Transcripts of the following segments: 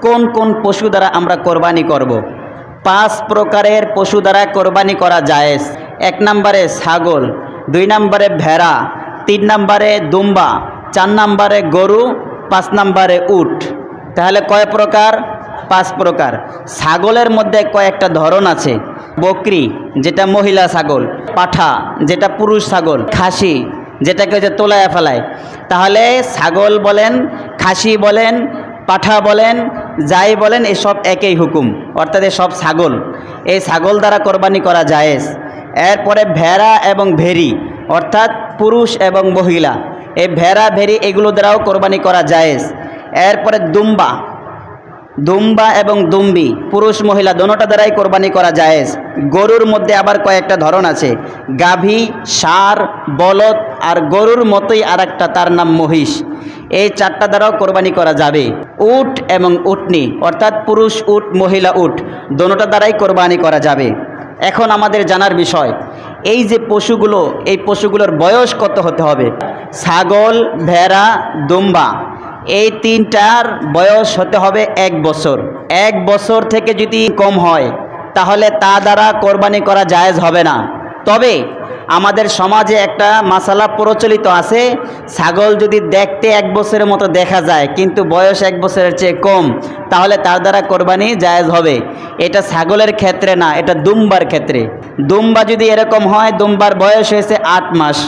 কোন কোন পশু দ্বারা আমরা কোরবানি করব। পাঁচ প্রকারের পশু দ্বারা কোরবানি করা জায়েজ। এক নম্বরে ছাগল, দুই নম্বরে ভেড়া, তিন নম্বরে দুম্বা, চার নম্বরে গরু, পাঁচ নম্বরে উট। তাহলে কয় প্রকার? পাঁচ প্রকার। ছাগলের মধ্যে কয়েকটা ধরন আছে। বকরি, যেটা মহিলা ছাগল, পাঠা, যেটা পুরুষ ছাগল, খাসি, যেটাকে হচ্ছে তোলায় ফেলায়। তাহলে ছাগল বলেন, খাসি বলেন, পাঠা বলেন যাই বলেন, এসব একই হুকুম। অর্থাৎ সব ছাগল। এই ছাগল দ্বারা কোরবানি করা জায়েজ। এরপরে ভেড়া এবং ভেরি অর্থাৎ পুরুষ এবং মহিলা। এই ভেড়া ভেরি এগুলো দ্বারাও কোরবানি করা জায়েজ। এরপরে দুম্বা। দুম্বা এবং দুম্বি, পুরুষ, মহিলা, দোনোটা দ্বারাই কোরবানি করা জায়েজ। গরুর মধ্যে আবার কয়েকটা ধরন আছে। গাভী, সার, বলদ, আর গরুর মতোই আর তার নাম মহিষ। এই চারটা দ্বারাও কোরবানি করা যাবে। উট এবং উটনি, অর্থাৎ পুরুষ উট, মহিলা উট, দোনোটা দ্বারাই কোরবানি করা যাবে। এখন আমাদের জানার বিষয়, এই যে পশুগুলো, এই পশুগুলোর বয়স কত হতে হবে? ছাগল, ভেড়া, দুম্বা, এই তিনটার বয়স হতে হবে এক বছর। এক বছর থেকে যদি কম হয়, তাহলে তা দ্বারা কোরবানি করা জায়েজ হবে না। তবে আমাদের সমাজে একটা মাসালা প্রচলিত আছে, ছাগল যদি দেখতে এক বছরের মতো দেখা যায়, কিন্তু বয়স এক বছরের চেয়ে কম, তাহলে তার দ্বারা কোরবানি জায়েজ হবে। এটা ছাগলের ক্ষেত্রে না, এটা দুম্বার ক্ষেত্রে। দুম্বা যদি এরকম হয়, দুম্বার বয়স হয়েছে আট মাস।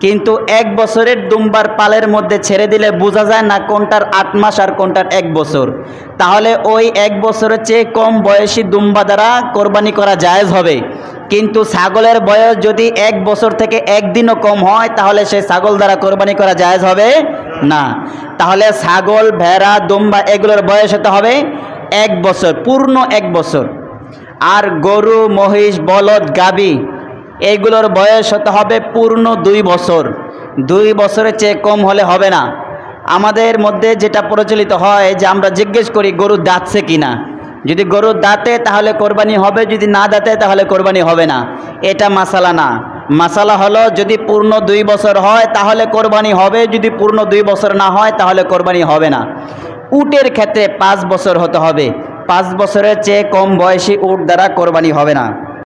কিন্তু এক বছরের দুম্বার পালের মধ্যে ছেড়ে দিলে বোঝা যায় না কোনটার আট মাস আর কোনটার এক বছর। তাহলে ওই এক বছরের চেয়ে কম বয়সী দুম্বা দ্বারা কোরবানি করা জায়েজ হবে। কিন্তু ছাগলের বয়স যদি এক বছর থেকে একদিনও কম হয়, তাহলে সেই ছাগল দ্বারা কোরবানি করা জায়েজ হবে না। তাহলে ছাগল, ভেড়া, দুম্বা এগুলোর বয়স হতে হবে এক বছর, পূর্ণ এক বছর। আর গরু, মহিষ, বলদ, গাবি, এগুলোর বয়স হতে হবে পূর্ণ দুই বছর। দুই বছরের চেয়ে কম হলে হবে না। আমাদের মধ্যে যেটা প্রচলিত হয় যে আমরা জিজ্ঞেস করি, গরু দাঁতছে কি না যদি গরু দাঁতে, তাহলে কোরবানি হবে, যদি না দাঁতে, তাহলে কোরবানি হবে না। এটা মাসালা না। মাসালা হলো যদি পূর্ণ দুই বছর হয়, তাহলে কোরবানি হবে, যদি পূর্ণ দুই বছর না হয়, তাহলে কোরবানি হবে না। উটের ক্ষেত্রে পাঁচ বছর হতে হবে। পাঁচ বছরের চেয়ে কম বয়সী উট দ্বারা কোরবানি হবে না।